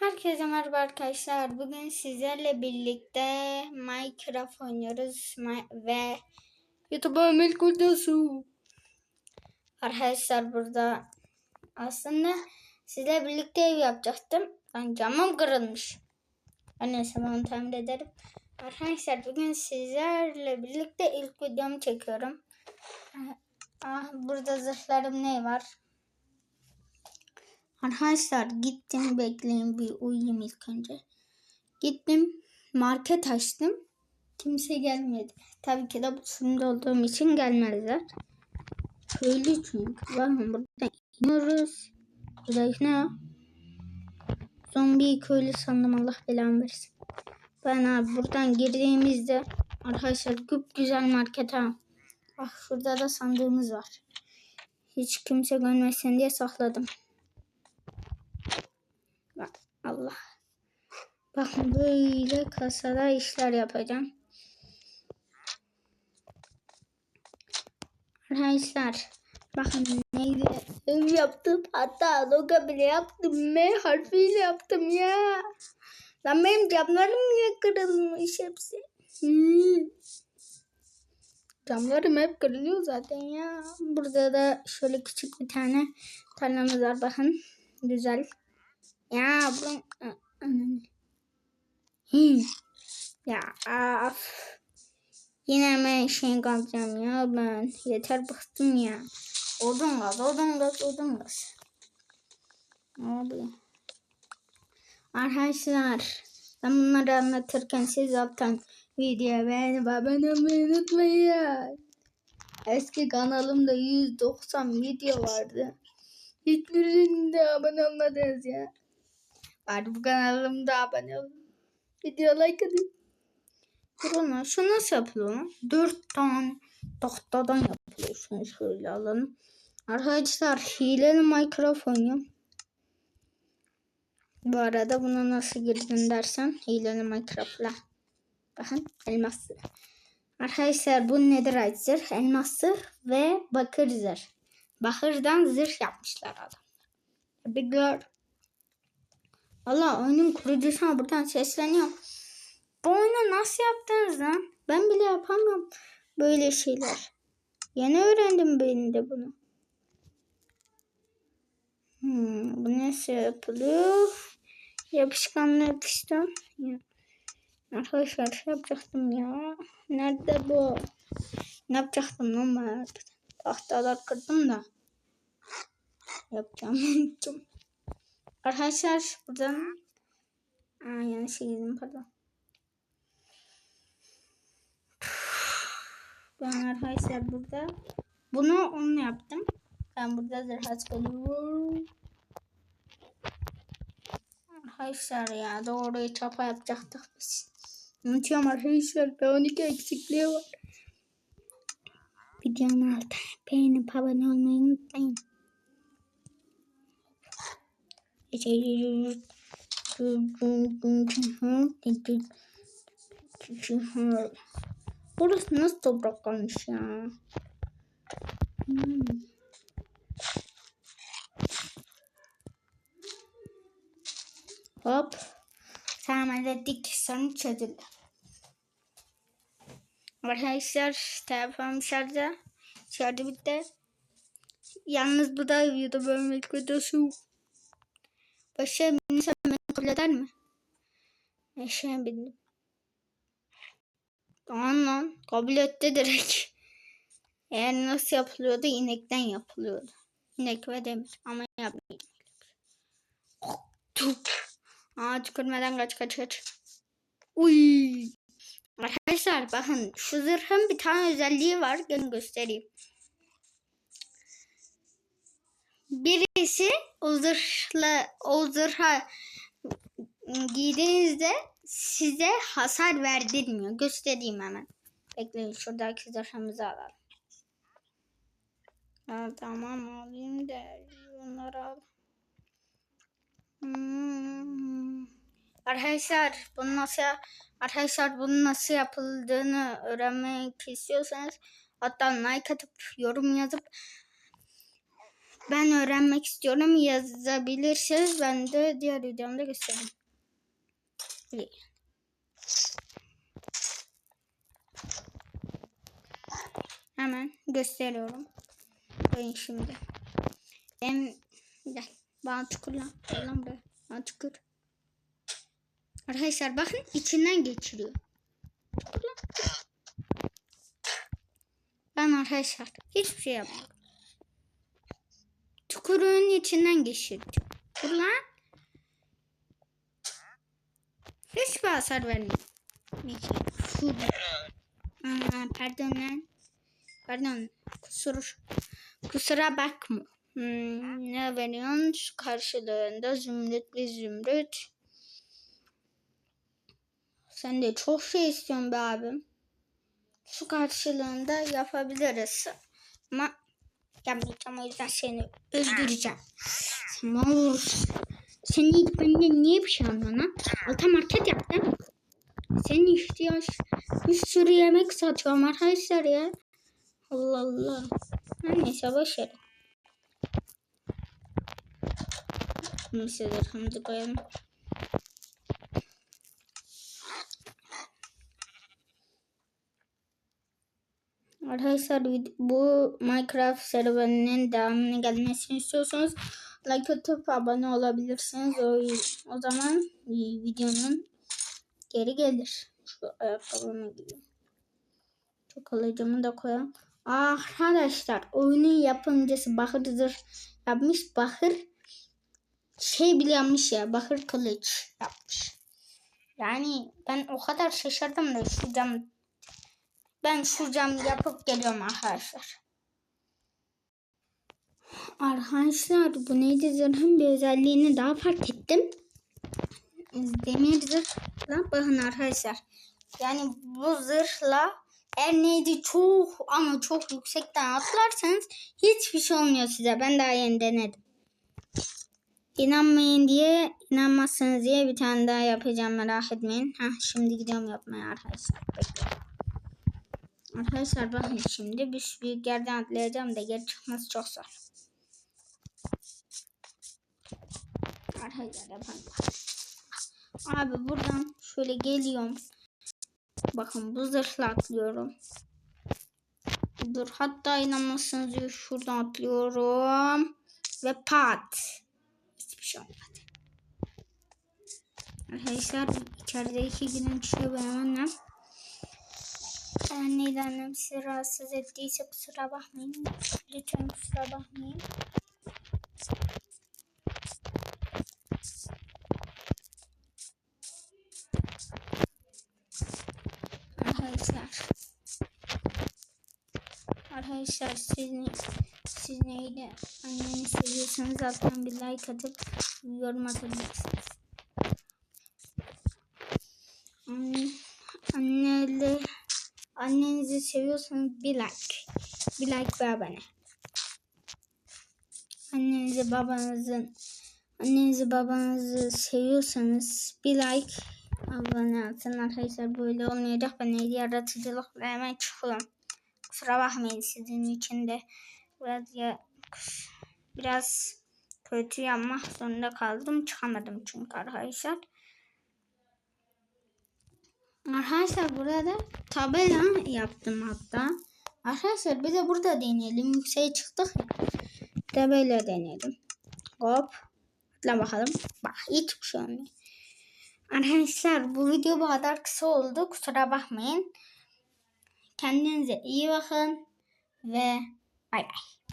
Herkese merhaba arkadaşlar. Bugün sizlerle birlikte Minecraft oynuyoruz ve YouTube'a Ömür Kurdosu. Arkadaşlar burada aslında sizle birlikte ev yapacaktım. Ben camım kırılmış. Ben onu tamir ederim. Arkadaşlar bugün sizlerle birlikte ilk videomu çekiyorum. Ah, burada zırhlarım ne var? Arkadaşlar gittim bekleyin bir uyuyayım ilk önce. Gittim market açtım. Kimse gelmedi. Tabii ki de bu sınırda olduğum için gelmezler. Köylü çünkü. Bakın buradan iniyoruz. Burada ne? Zombi köylü sandım Allah belamı versin. Ben abi buradan girdiğimizde arkadaşlar güzel market ha. Ah şurada da sandığımız var. Hiç kimse görmesin diye sakladım. Bak Allah. Bakın böyle kasada işler yapacağım. Arkadaşlar bakın neydi? Ev yaptım hatta logo bile yaptım. M harfiyle yaptım ya. Lan benim camlarım niye kırılmış hepsi? Hmm. Camlarım hep kırılıyor zaten ya. Burada da şöyle küçük bir tane tarlamız var bakın. Güzel. Ya bu Hı. ya af. Yine ben şey kalacağım ya ben. Yeter bıktım ya. Odun gaz, odun gaz, odun gaz. Abi. Arkadaşlar ben bunları anlatırken siz zaten videoya beğenip abone olmayı unutmayın. Eski kanalımda 190 video vardı. Hiçbirinde abone olmadınız ya. Bari bu kanalımda abone olun. Video like atın. Korona şu nasıl yapılıyor lan? Dört tane tahtadan yapılıyor. Şunu şöyle alalım. Arkadaşlar hileli Minecraft oynuyorum. Bu arada buna nasıl girdin dersen hileli Minecraft'la. Bakın elmas zırh. Arkadaşlar bu nedir zırh? Elmas zırh ve bakır zırh. Bakırdan zırh yapmışlar adam. Tebrikler. Allah oyunun kurucusuna buradan sesleniyorum. Bu oyunu nasıl yaptınız lan? Ben bile yapamıyorum böyle şeyler. Yeni öğrendim ben de bunu. Hmm, bu nasıl yapılıyor? Yapışkanla yapıştım. Arkadaşlar şey yapacaktım ya. Nerede bu? Ne yapacaktım lan ben? Tahtalar kırdım da. Yapacağım. Arkadaşlar buradan Aa, yanlış girdim pardon. Ben arkadaşlar burada bunu onu yaptım. Ben burada zırh çıkarıyorum. Arkadaşlar ya doğru çapa yapacaktık biz. Unutuyorum arkadaşlar. Ben 12 eksikliği var. Videonun altına beğenip abone olmayı unutmayın. Burası nasıl toprak kalmış ya? Hmm. Hop. Tamam hallettik. Sorun çözüldü. Arkadaşlar telefon şarjı. Şarjı bitti. Yalnız bu da YouTube bölümlük videosu. Başa binsem beni kabul eder mi? Eşeğe bindim. Tamam lan. Kabul etti direkt. Eğer nasıl yapılıyordu? İnekten yapılıyordu. İnek ve demir. Ama yapmayayım. Aa tükürmeden kaç kaç kaç. Uy. Arkadaşlar bakın şu zırhın bir tane özelliği var. Gelin göstereyim. Birisi o zırhla o zırha giydiğinizde size hasar verdirmiyor. Göstereyim hemen. Bekleyin şuradaki zırhımızı alalım. Ha, tamam alayım da bunları al. Hmm. Arkadaşlar bunu nasıl arkadaşlar bunun nasıl yapıldığını öğrenmek istiyorsanız hatta like atıp yorum yazıp ben öğrenmek istiyorum yazabilirsiniz. Ben de diğer videomda göstereyim. Hemen gösteriyorum. Bakın şimdi. Hem gel. Bana çukur lan. Lan be. Bana çukur. Arkadaşlar bakın içinden geçiriyor. Çukur lan. Ben arkadaşlar hiçbir şey yapmadım. Çukurun içinden geçirdim. Dur lan. Hiçbir hasar. Aa, pardon lan. Pardon. Kusur. Kusura bakma. Hmm, ne veriyorsun? Karşılığında zümrüt bir zümrüt. Sen de çok şey istiyorsun be abim. Şu karşılığında yapabiliriz. Ama yapmayacağım o yüzden seni öldüreceğim. Sen bana vurursun. Sen ilk benden niye bir şey almadın lan? Alta market yaptım. Senin ihtiyaç bir sürü yemek satıyorum arkadaşlar ya. Allah Allah. Neyse boş ver. Mesela hamdi koyalım. Arkadaşlar bu Minecraft serüveninin devamını gelmesini istiyorsanız like atıp abone olabilirsiniz. O, o zaman videonun geri gelir. Şu ayakkabımı giyeyim. Çok alıcımı da koyalım. Arkadaşlar oyunun yapımcısı Bahır'dır yapmış. Bahır şey bile yapmış ya. Bahır kılıç yapmış. Yani ben o kadar şaşırdım da şu cam ben şu cam yapıp geliyorum arkadaşlar. Arkadaşlar bu neydi zırhın bir özelliğini daha fark ettim. Demir zırhla bakın arkadaşlar. Yani bu zırhla eğer neydi çok ama çok yüksekten atlarsanız hiçbir şey olmuyor size. Ben daha yeni denedim. İnanmayın diye, inanmazsınız diye bir tane daha yapacağım merak etmeyin. Heh, şimdi gidiyorum yapmaya arkadaşlar. Bekleyin. Arkadaşlar bakın şimdi bir büyük atlayacağım da geri çıkması çok zor. Arkadaşlar. Abi buradan şöyle geliyorum. Bakın bu zırhla atlıyorum. Dur hatta inanmazsınız şuradan atlıyorum. Ve pat. Hiçbir şey olmadı. Arkadaşlar içeride iki günün çıkıyor benim. Anneyle annem sizi rahatsız ettiyse kusura bakmayın. Lütfen kusura bakmayın. Arkadaşlar. Arkadaşlar siz, ne, siz neyle anneni seviyorsanız alttan bir like atıp yorum atabilirsiniz. Annenizi seviyorsanız bir like. Bir like ve abone. Annenizi babanızın annenizi babanızı seviyorsanız bir like abone atın arkadaşlar böyle olmayacak ben yaratıcılıkla hemen çıkıyorum. Kusura bakmayın sizin için de biraz ya biraz kötü yapmak zorunda kaldım çıkamadım çünkü arkadaşlar. Arkadaşlar burada tabela yaptım hatta. Arkadaşlar bir de burada deneyelim. Yükseğe çıktık. Bir böyle deneyelim. Hop. Atla bakalım. Bak hiçbir şey olmuyor. Arkadaşlar bu video bu kadar kısa oldu. Kusura bakmayın. Kendinize iyi bakın. Ve bay bay.